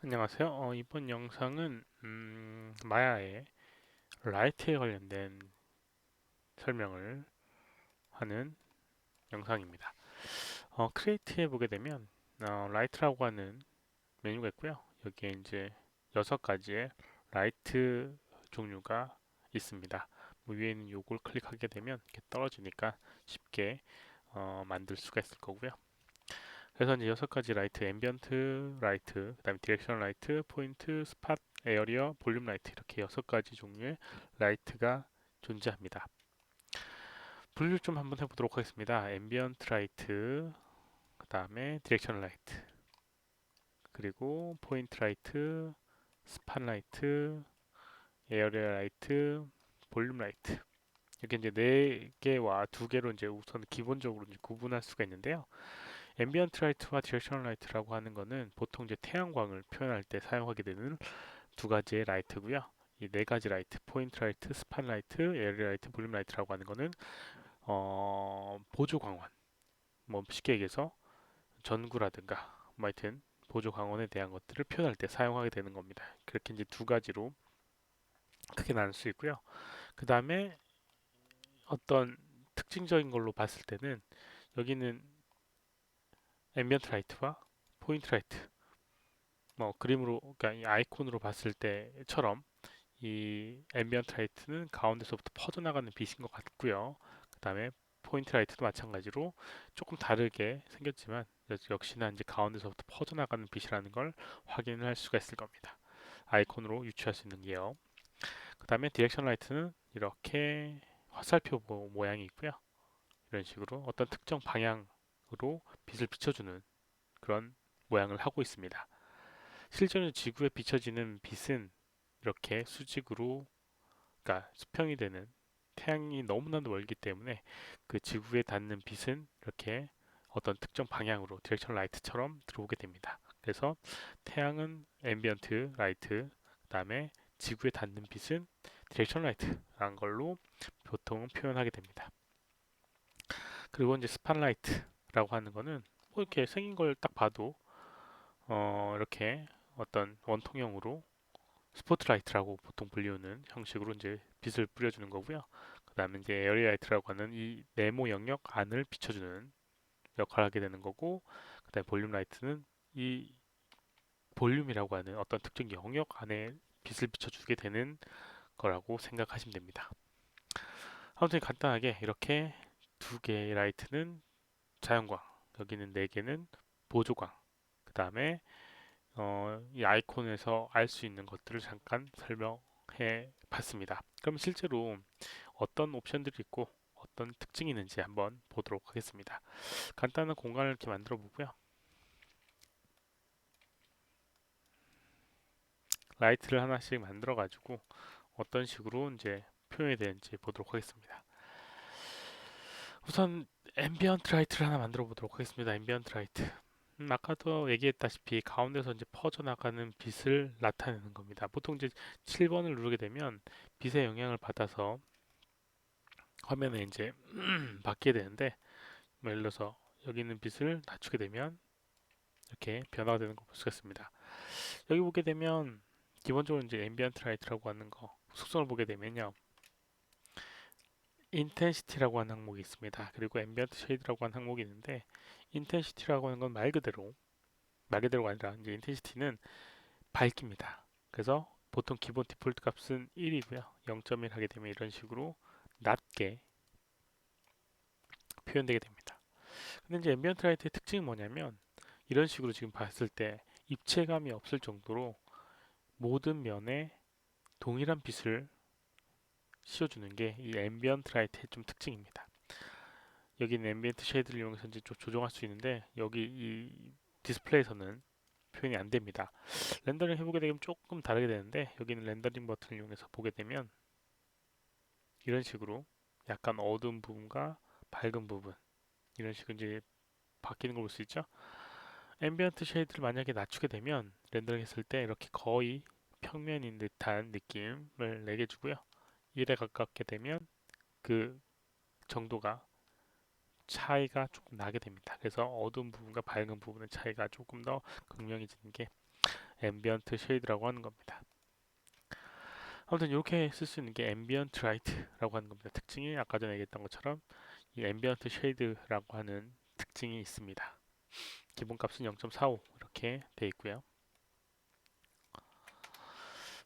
안녕하세요. 어, 이번 영상은 음, 마야의 라이트에 관련된 설명을 하는 영상입니다. 어, 크리에이트에 보게 되면 어, 라이트라고 하는 메뉴가 있고요. 여기에 이제 여섯 가지의 라이트 종류가 있습니다. 뭐 위에 있는 요걸 클릭하게 되면 이렇게 떨어지니까 쉽게 어, 만들 수가 있을 거고요. 그래서 이제 여섯 가지 라이트, 앰비언트 라이트, 그다음에 디렉션 라이트, 포인트, 스팟, 에어리어, 볼륨 라이트 이렇게 여섯 가지 종류의 라이트가 존재합니다. 분류 좀 한번 해보도록 하겠습니다. 앰비언트 라이트, 그다음에 디렉션 라이트, 그리고 포인트 라이트, 스팟 라이트, 에어리어 라이트, 볼륨 라이트. 이렇게 이제 네 개와 두 개로 이제 우선 기본적으로 이제 구분할 수가 있는데요. 앰비언트 라이트와 디렉셔널 라이트라고 하는 거는 보통 이제 태양광을 표현할 때 사용하게 되는 두 가지의 라이트고요. 이 네 가지 라이트, 포인트 라이트, 스팟 라이트, 에어리 라이트, 볼륨 라이트라고 하는 거는 어, 보조 광원, 뭐 쉽게 얘기해서 전구라든가 뭐 하여튼 보조 광원에 대한 것들을 표현할 때 사용하게 되는 겁니다. 그렇게 이제 두 가지로 크게 나눌 수 있고요. 그 다음에 어떤 특징적인 걸로 봤을 때는 여기는 앰비언트 라이트와 포인트 라이트 뭐 그림으로 그러니까 이 아이콘으로 봤을 때처럼 이 앰비언트 라이트는 가운데서부터 퍼져나가는 빛인 것 같고요. 그 다음에 포인트 라이트도 마찬가지로 조금 다르게 생겼지만 역시나 이제 가운데서부터 퍼져나가는 빛이라는 걸 확인을 할 수가 있을 겁니다. 아이콘으로 유추할 수 있는 게요. 그 다음에 디렉션 라이트는 이렇게 화살표 모양이 있고요. 이런 식으로 어떤 특정 방향 으로 빛을 비춰주는 그런 모양을 하고 있습니다. 실제로 지구에 비춰지는 빛은 이렇게 수직으로 그러니까 수평이 되는 태양이 너무나도 멀기 때문에 그 지구에 닿는 빛은 이렇게 어떤 특정 방향으로 디렉션 라이트처럼 들어오게 됩니다. 그래서 태양은 앰비언트 라이트, 그다음에 지구에 닿는 빛은 디렉션 라이트라는 걸로 보통 표현하게 됩니다. 그리고 이제 스팟라이트 라고 하는 거는 뭐 이렇게 생긴 걸 딱 봐도 어 이렇게 어떤 원통형으로 스포트라이트라고 보통 불리우는 형식으로 이제 빛을 뿌려주는 거고요. 그 다음에 이제 에어리라이트라고 하는 이 네모 영역 안을 비춰주는 역할을 하게 되는 거고, 그 다음에 볼륨 라이트는 이 볼륨이라고 하는 어떤 특정 영역 안에 빛을 비춰주게 되는 거라고 생각하시면 됩니다. 아무튼 간단하게 이렇게 두 개의 라이트는 자연광, 여기는 네 개는 보조광, 그 다음에 어, 이 아이콘에서 알 수 있는 것들을 잠깐 설명해 봤습니다. 그럼 실제로 어떤 옵션들이 있고 어떤 특징이 있는지 한번 보도록 하겠습니다. 간단한 공간을 이렇게 만들어 보고요. 라이트를 하나씩 만들어 가지고 어떤 식으로 이제 표현이 되는지 보도록 하겠습니다. 우선 앰비언트 라이트를 하나 만들어 보도록 하겠습니다. 앰비언트 라이트. 음, 아까도 얘기했다시피 가운데서 이제 퍼져나가는 빛을 나타내는 겁니다. 보통 이제 7번을 누르게 되면 빛의 영향을 받아서 화면에 이제 받게 되는데 뭐 예를 들어서 여기 있는 빛을 낮추게 되면 이렇게 변화가 되는 걸 볼 수가 있습니다. 여기 보게 되면 기본적으로 이제 앰비언트 라이트라고 하는 거 속성을 보게 되면요. 인텐시티라고 하는 항목이 있습니다. 그리고 앰비언트 쉐이드라고 하는 항목이 있는데 인텐시티라고 하는 건 말 그대로 말 그대로가 아니라 이제 인텐시티는 밝기입니다. 그래서 보통 기본 디폴트 값은 1이고요. 0.1 하게 되면 이런 식으로 낮게 표현되게 됩니다. 근데 이제 앰비언트 라이트의 특징이 뭐냐면 이런 식으로 지금 봤을 때 입체감이 없을 정도로 모든 면에 동일한 빛을 씌워주는 게 이 앰비언트 라이트의 좀 특징입니다. 여기는 앰비언트 쉐이드를 이용해서 이제 좀 조정할 수 있는데 여기 이 디스플레이에서는 표현이 안 됩니다. 렌더링 해보게 되면 조금 다르게 되는데 여기는 렌더링 버튼을 이용해서 보게 되면 이런 식으로 약간 어두운 부분과 밝은 부분 이런 식으로 이제 바뀌는 걸 볼 수 있죠. 앰비언트 쉐이드를 만약에 낮추게 되면 렌더링 했을 때 이렇게 거의 평면인 듯한 느낌을 내게 주고요. 1에 가깝게 되면 그 정도가 차이가 조금 나게 됩니다. 그래서 어두운 부분과 밝은 부분의 차이가 조금 더 극명해지는 게 앰비언트 쉐이드라고 하는 겁니다. 아무튼 이렇게 쓸 수 있는 게 앰비언트 라이트라고 하는 겁니다. 특징이 아까 전에 얘기했던 것처럼 이 앰비언트 쉐이드라고 하는 특징이 있습니다. 기본값은 0.45 이렇게 돼 있고요.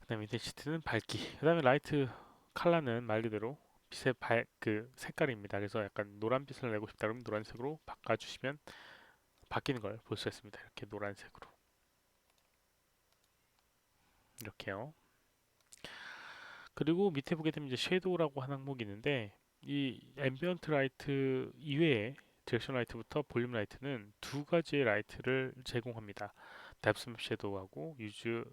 그 다음에 인텐시티는 밝기 그 다음에 라이트 칼라는 말 그대로 빛의 발, 그 색깔입니다. 그래서 약간 노란빛을 내고 싶다 그러면 노란색으로 바꿔주시면 바뀌는 걸 볼 수 있습니다. 이렇게 노란색으로 이렇게요. 그리고 밑에 보게 되면 이제 섀도우라고 하는 항목이 있는데 이 앰비언트 라이트 이외에 디렉션 라이트부터 볼륨 라이트는 두 가지의 라이트를 제공합니다. 뎁스맵 섀도우하고 유즈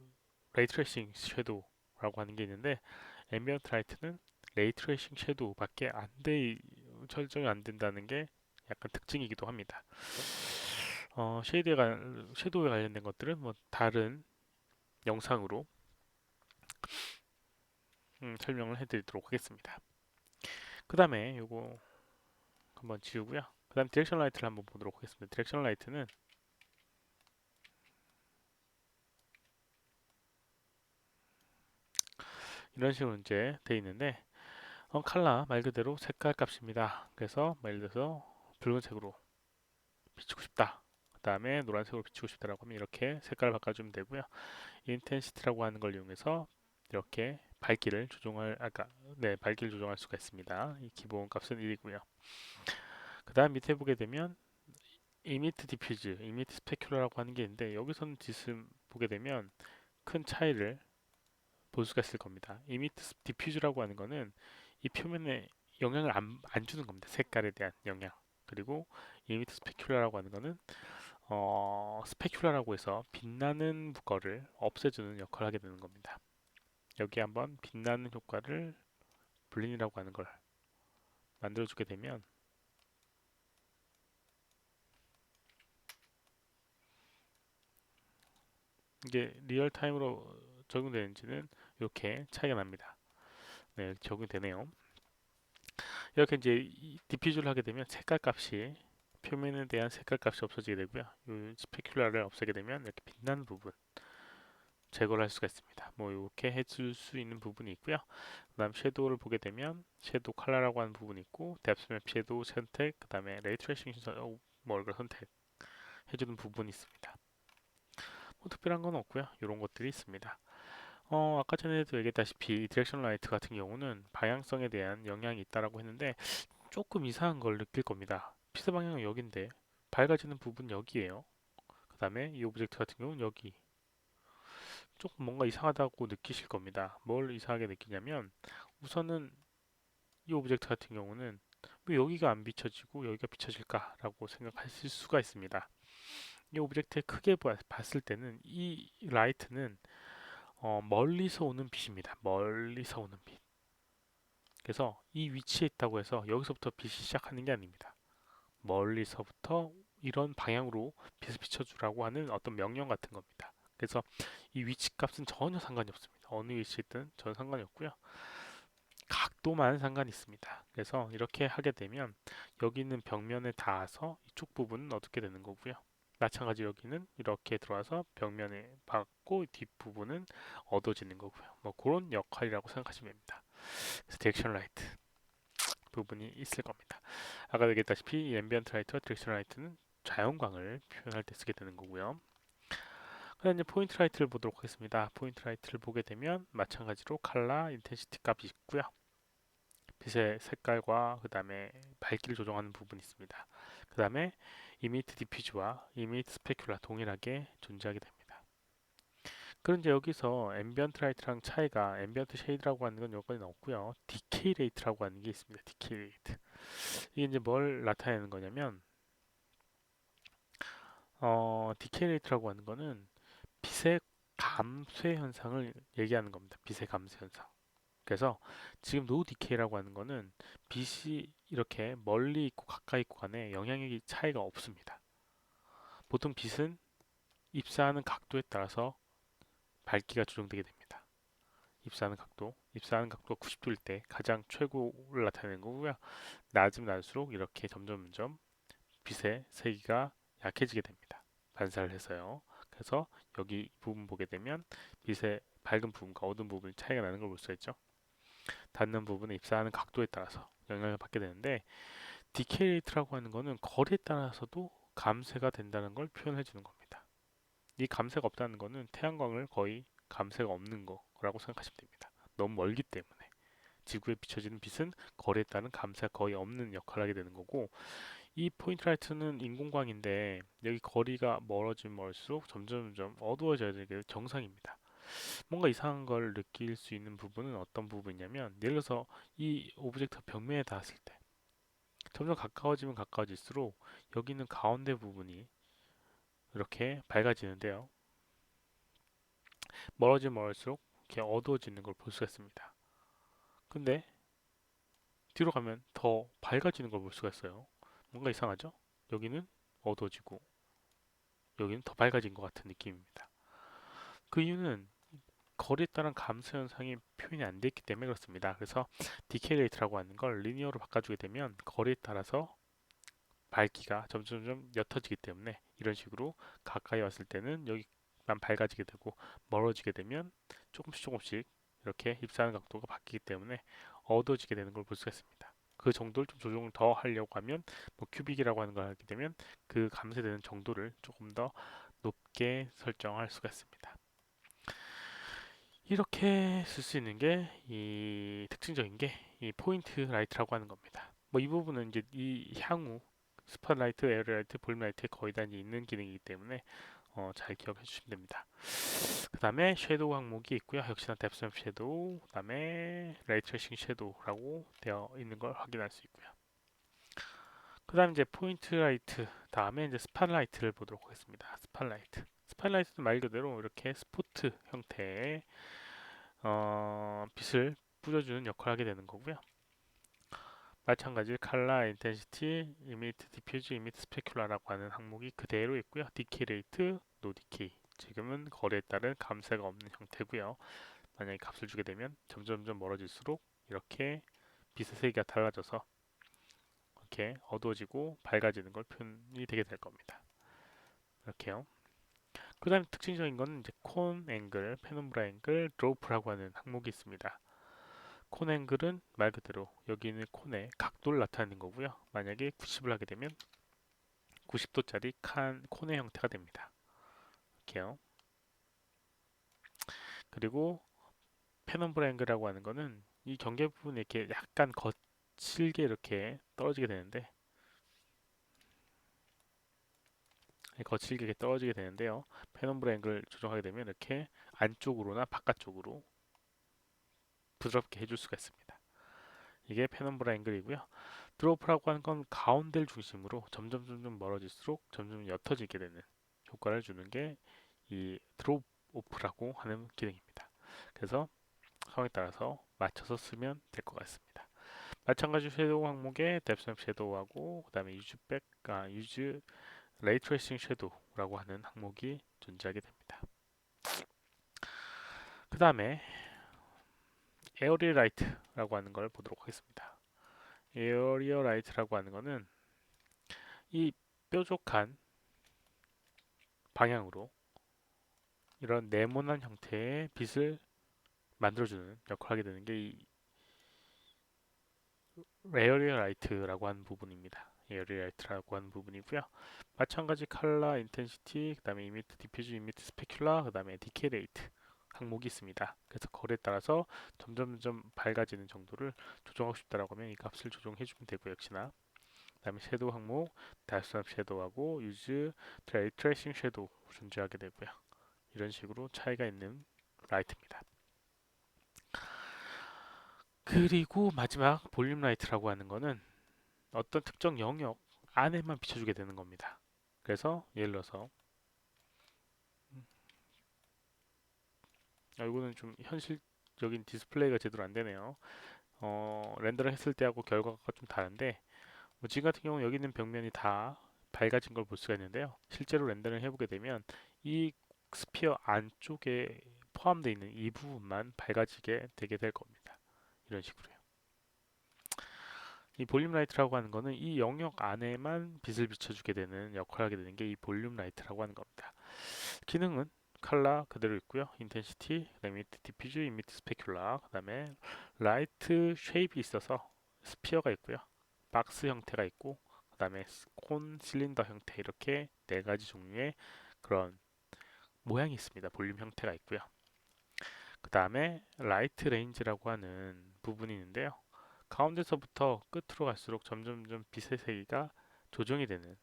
레이 트레이싱 섀도우라고 하는 게 있는데 앰비언트 라이트는 레이 트레이싱 섀도우밖에 안 돼 설정이 안 된다는 게 약간 특징이기도 합니다. 어, 쉐이드에 관, 섀도우에 관련된 것들은 뭐 다른 영상으로 음, 설명을 해드리도록 하겠습니다. 그 다음에 요거 한번 지우고요. 그 다음 디렉션 라이트를 한번 보도록 하겠습니다. 디렉션 라이트는 이런 식으로 이제 돼 있는데 어, 칼라 말 그대로 색깔 값입니다. 그래서 예를 들어서 붉은색으로 비추고 싶다. 그 다음에 노란색으로 비추고 싶다라고 하면 이렇게 색깔을 바꿔주면 되고요. 인텐시티라고 하는 걸 이용해서 이렇게 밝기를 조정할 아까 네 밝기를 조정할 수가 있습니다. 이 기본 값은 1이고요. 그 다음 밑에 보게 되면 이미트 디퓨즈, 이미트 스페큘러라고 하는 게 있는데 여기서는 지금 보게 되면 큰 차이를 볼 수가 있을 겁니다. 이미트 디퓨즈라고 하는 거는 이 표면에 영향을 안, 안 주는 겁니다. 색깔에 대한 영향. 그리고 이미트 스페큘러라고 하는 거는 어, 스페큘러라고 해서 빛나는 거를 없애주는 역할을 하게 되는 겁니다. 여기 한번 빛나는 효과를 블린이라고 하는 걸 만들어주게 되면 이게 리얼타임으로 적용되는지는 이렇게 차이가 납니다. 네, 적용되네요. 이렇게 이제 디퓨즈를 하게 되면 색깔 값이 표면에 대한 색깔 값이 없어지게 되고요. 이 스페큘라를 없애게 되면 이렇게 빛나는 부분 제거를 할 수가 있습니다. 뭐 이렇게 해줄 수 있는 부분이 있고요. 그 다음 섀도우를 보게 되면 섀도우 컬러라고 하는 부분이 있고 뎁스맵 섀도우 선택 그 다음에 레이 트레이싱 뭐 이걸 선택 해주는 부분이 있습니다. 뭐 특별한 건 없고요. 이런 것들이 있습니다. 어, 아까 전에도 얘기했다시피 디렉션 라이트 같은 경우는 방향성에 대한 영향이 있다라고 했는데 조금 이상한 걸 느낄 겁니다. 피스 방향은 여기인데 밝아지는 부분 여기에요. 그 다음에 이 오브젝트 같은 경우는 여기 조금 뭔가 이상하다고 느끼실 겁니다. 뭘 이상하게 느끼냐면 우선은 이 오브젝트 같은 경우는 왜 여기가 안 비춰지고 여기가 비춰질까라고 생각하실 수가 있습니다. 이 오브젝트의 크게 봤을 때는 이 라이트는 어, 멀리서 오는 빛입니다. 멀리서 오는 빛. 그래서 이 위치에 있다고 해서 여기서부터 빛이 시작하는 게 아닙니다. 멀리서부터 이런 방향으로 빛을 비춰주라고 하는 어떤 명령 같은 겁니다. 그래서 이 위치 값은 전혀 상관이 없습니다. 어느 위치에 있든 전 상관이 없고요. 각도만 상관이 있습니다. 그래서 이렇게 하게 되면 여기 있는 벽면에 닿아서 이쪽 부분은 어둡게 되는 거고요. 마찬가지 여기는 이렇게 들어와서 벽면에 받고 뒷부분은 어두워지는 거고요. 뭐 그런 역할이라고 생각하시면 됩니다. 그래서 디렉션 라이트 부분이 있을 겁니다. 아까 얘기했다시피 앰비언트 라이트와 디렉션 라이트는 자연광을 표현할 때 쓰게 되는 거고요. 그다음 이제 포인트 라이트를 보도록 하겠습니다. 포인트 라이트를 보게 되면 마찬가지로 칼라, 인텐시티 값이 있고요. 빛의 색깔과 그 다음에 밝기를 조정하는 부분이 있습니다. 그 다음에 이미트 디퓨즈와 이미트 스페큘라 동일하게 존재하게 됩니다. 그런데 여기서 앰비언트 라이트랑 차이가 앰비언트 쉐이드라고 하는 건 여건이 없고요. 디케이 레이트라고 하는 게 있습니다. 디케이 레이트. 이게 이제 뭘 나타내는 거냐면 어, 디케이 레이트라고 하는 거는 빛의 감쇄 현상을 얘기하는 겁니다. 빛의 감쇄 현상. 그래서 지금 노 디케이라고 하는 거는 빛이 이렇게 멀리 있고 가까이 있고 간에 영향력이 차이가 없습니다. 보통 빛은 입사하는 각도에 따라서 밝기가 조정되게 됩니다. 입사하는 각도, 입사하는 각도가 90도일 때 가장 최고를 나타내는 거고요. 낮으면 낮을수록 이렇게 점점 점 빛의 세기가 약해지게 됩니다. 반사를 해서요. 그래서 여기 부분 보게 되면 빛의 밝은 부분과 어두운 부분 차이가 나는 걸 볼 수가 있죠. 닿는 부분에 입사하는 각도에 따라서 영향을 받게 되는데 디케이 레이트라고 하는 거는 거리에 따라서도 감쇄가 된다는 걸 표현해 주는 겁니다. 이 감쇄가 없다는 거는 태양광을 거의 감쇄가 없는 거라고 생각하시면 됩니다. 너무 멀기 때문에 지구에 비춰지는 빛은 거리에 따른 감쇄가 거의 없는 역할을 하게 되는 거고 이 포인트 라이트는 인공광인데 여기 거리가 멀어지면 멀수록 점점 점점 어두워져야 되게 정상입니다. 뭔가 이상한 걸 느낄 수 있는 부분은 어떤 부분이냐면 예를 들어서 이 오브젝트 벽면에 닿았을 때 점점 가까워지면 가까워질수록 여기 있는 가운데 부분이 이렇게 밝아지는데요. 멀어지면 멀수록 이렇게 어두워지는 걸 볼 수가 있습니다. 근데 뒤로 가면 더 밝아지는 걸 볼 수가 있어요. 뭔가 이상하죠? 여기는 어두워지고 여기는 더 밝아진 것 같은 느낌입니다. 그 이유는 거리에 따른 감소 현상이 표현이 안 됐기 때문에 그렇습니다. 그래서 디케이 레이트라고 하는 걸 리니어로 바꿔주게 되면 거리에 따라서 밝기가 점점점 옅어지기 때문에 이런 식으로 가까이 왔을 때는 여기만 밝아지게 되고 멀어지게 되면 조금씩 조금씩 이렇게 입사하는 각도가 바뀌기 때문에 어두워지게 되는 걸 볼 수가 있습니다. 그 정도를 좀 조정을 더 하려고 하면 뭐 큐빅이라고 하는 걸 하게 되면 그 감쇄되는 정도를 조금 더 높게 설정할 수가 있습니다. 이렇게 쓸 수 있는 게 이 특징적인 게 이 포인트 라이트라고 하는 겁니다. 뭐 이 부분은 이제 이 향후 스팟라이트, 에어라이트, 볼라이트에 거의 다 있는 기능이기 때문에 어, 잘 기억해 주시면 됩니다. 그 다음에 섀도우 항목이 있고요. 역시나 뎁스 업 섀도우, 그 다음에 레이 트레이싱 섀도우라고 되어 있는 걸 확인할 수 있고요. 그 다음 이제 포인트 라이트, 다음에 이제 스팟라이트를 보도록 하겠습니다. 스팟라이트. 스팟라이트는 말 그대로 이렇게 스포트 형태의 어, 빛을 뿌려주는 역할을 하게 되는 거고요. 마찬가지 칼라, 인텐시티, 이미트 디퓨즈, 이미트 스페큘라라고 하는 항목이 그대로 있고요. 디케이 레이트, 노 디케이. 지금은 거리에 따른 감쇄가 없는 형태고요. 만약에 값을 주게 되면 점점점 멀어질수록 이렇게 빛의 세기가 달라져서 이렇게 어두워지고 밝아지는 걸 표현이 되게 될 겁니다. 이렇게요. 그 다음에 특징적인 건 이제 콘 앵글, 페넘브라 앵글, 드로프라고 하는 항목이 있습니다. 콘 앵글은 말 그대로 여기 있는 콘의 각도를 나타내는 거고요. 만약에 90을 하게 되면 90도짜리 칸 콘의 형태가 됩니다. 이렇게요. 그리고 페넘브라 앵글이라고 하는 거는 이 경계 부분이 이렇게 약간 거칠게 이렇게 떨어지게 되는데 거칠게 떨어지게 되는데요. 페넘브라 앵글 조정하게 되면 이렇게 안쪽으로나 바깥쪽으로 부드럽게 해줄 수가 있습니다. 이게 페넘브라 앵글이고요. 드로프라고 하는 건 가운데를 중심으로 점점 점점 멀어질수록 점점 옅어지게 되는 효과를 주는 게 이 드롭 오프라고 하는 기능입니다. 그래서 상황에 따라서 맞춰서 쓰면 될 것 같습니다. 마찬가지 섀도우 항목에 뎁스맵 섀도우하고 그 다음에 유즈 백, 아, 유즈 레이 트레이싱 섀도우 라고 하는 항목이 존재하게 됩니다. 그 다음에 에어리어 라이트라고 하는 걸 보도록 하겠습니다. 에어리어 라이트라고 하는 것은 이 뾰족한 방향으로 이런 네모난 형태의 빛을 만들어주는 역할을 하게 되는 게이 에어리어 라이트라고 하는 부분입니다. 에어리어 라이트라고 하는 부분이고요. 마찬가지 컬러, 인텐시티, 그 다음에 이미트 디퓨즈, 이미트 스페큘라, 그 다음에 디케 레이트 항목이 있습니다. 그래서 거리에 따라서 점점점 밝아지는 정도를 조정하고 싶다라고 하면 이 값을 조정해 주면 되고 역시나 그 다음에 섀도우 항목 달스업 섀도우하고 유즈 트레이 트레이싱 섀도우 존재하게 되고요. 이런 식으로 차이가 있는 라이트입니다. 그리고 마지막 볼륨 라이트라고 하는 거는 어떤 특정 영역 안에만 비춰주게 되는 겁니다. 그래서 예를 들어서 아, 이거는 좀 현실적인 디스플레이가 제대로 안 되네요. 어, 렌더를 했을 때하고 결과가 좀 다른데 뭐 지금 같은 경우 여기 있는 벽면이 다 밝아진 걸 볼 수가 있는데요. 실제로 렌더를 해보게 되면 이 스피어 안쪽에 포함되어 있는 이 부분만 밝아지게 되게 될 겁니다. 이런 식으로요. 이 볼륨 라이트라고 하는 거는 이 영역 안에만 빛을 비춰주게 되는 역할을 하게 되는 게 이 볼륨 라이트라고 하는 겁니다. 기능은 컬러 그대로 있고요. 인텐시티, 그다음에 디퓨즈, 이미트 스페큘라, 그다음에 라이트 쉐입이 있어서 스피어가 있고요. 박스 형태가 있고, 그다음에 콘 실린더 형태 이렇게 네 가지 종류의 그런 모양이 있습니다. 볼륨 형태가 있고요. 그 다음에 라이트 레인지라고 하는 부분이 있는데요. 가운데서부터 끝으로 갈수록 점점점 빛의 세기가 조정이 되는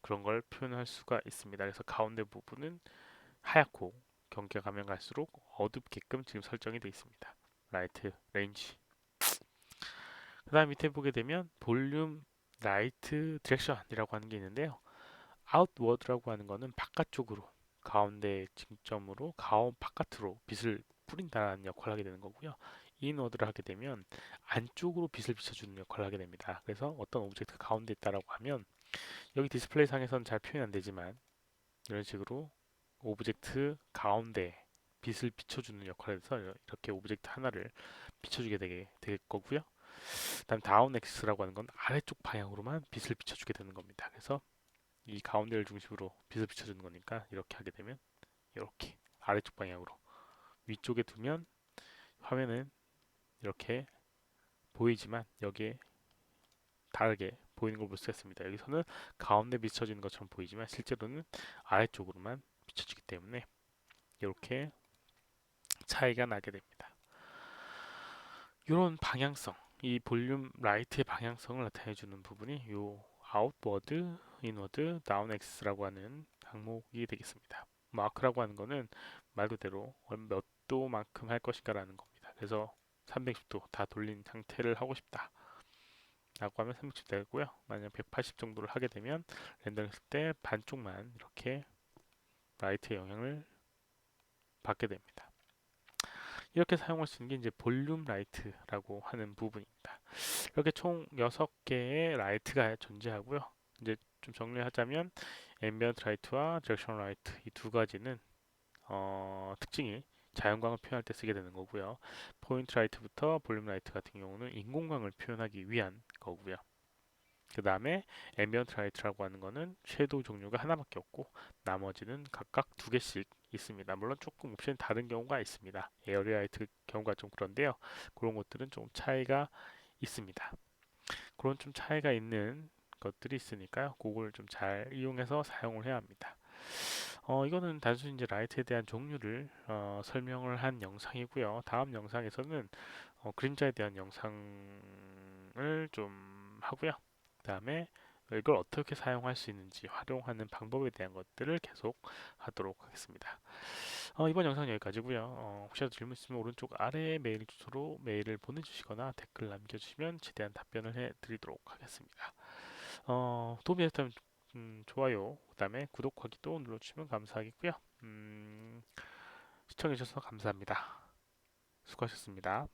그런 걸 표현할 수가 있습니다. 그래서 가운데 부분은 하얗고 경계가 가면 갈수록 어둡게끔 지금 설정이 되어 있습니다. 라이트 레인지. 그 다음 밑에 보게 되면 볼륨 라이트 디렉션이라고 하는 게 있는데요. 아웃워드라고 하는 거는 바깥쪽으로 가운데 징점으로 가운 바깥으로 빛을 뿌린다는 역할을 하게 되는 거고요. 인워드를 하게 되면 안쪽으로 빛을 비춰주는 역할을 하게 됩니다. 그래서 어떤 오브젝트가 가운데 있다라고 하면 여기 디스플레이 상에서는 잘 표현 안 되지만 이런 식으로 오브젝트 가운데 빛을 비춰주는 역할을 해서 이렇게 오브젝트 하나를 비춰주게 되게 될 거고요. 다음 다운 엑스라고 하는 건 아래쪽 방향으로만 빛을 비춰주게 되는 겁니다. 그래서 이 가운데를 중심으로 빛을 비춰주는 거니까 이렇게 하게 되면 이렇게 아래쪽 방향으로 위쪽에 두면 화면은 이렇게 보이지만 여기에 다르게 보이는 걸 볼수 있습니다. 여기서는 가운데 비춰지는 것처럼 보이지만 실제로는 아래쪽으로만 비춰지기 때문에 이렇게 차이가 나게 됩니다. 이런 방향성, 이 볼륨 라이트의 방향성을 나타내 주는 부분이 이 아웃워드, 인워드, 다운 엑스라고 하는 항목이 되겠습니다. 마크라고 하는 거는 말 그대로 몇 도만큼 할 것인가라는 겁니다. 그래서 360도 다 돌린 상태를 하고 싶다. 라고 하면 360 되고요. 만약 180 정도를 하게 되면 렌더링 했을 때 반쪽만 이렇게 라이트의 영향을 받게 됩니다. 이렇게 사용할 수 있는 게 이제 볼륨 라이트라고 하는 부분입니다. 이렇게 총 6개의 라이트가 존재하고요. 이제 좀 정리하자면 앰비언트 라이트와 디렉션 라이트 이 두 가지는 어, 특징이 자연광을 표현할 때 쓰게 되는 거고요. 포인트 라이트부터 볼륨 라이트 같은 경우는 인공광을 표현하기 위한 거고요. 그 다음에 앰비언트 라이트라고 하는 거는 섀도우 종류가 하나밖에 없고 나머지는 각각 두 개씩 있습니다. 물론 조금 옵션이 다른 경우가 있습니다. 에어리 라이트 경우가 좀 그런데요. 그런 것들은 좀 차이가 있습니다. 그런 좀 차이가 있는 것들이 있으니까요. 그걸 좀 잘 이용해서 사용을 해야 합니다. 어, 이거는 단순히 이제 라이트에 대한 종류를 어, 설명을 한 영상이고요. 다음 영상에서는 어, 그림자에 대한 영상을 좀 하고요. 그 다음에 이걸 어떻게 사용할 수 있는지 활용하는 방법에 대한 것들을 계속 하도록 하겠습니다. 어, 이번 영상 여기까지고요. 어, 혹시라도 질문 있으면 오른쪽 아래 메일 주소로 메일을 보내주시거나 댓글 남겨주시면 최대한 답변을 해드리도록 하겠습니다. 어, 도움이 됐다면 음, 좋아요, 그 다음에 구독하기도 눌러주시면 감사하겠고요. 음, 시청해주셔서 감사합니다. 수고하셨습니다.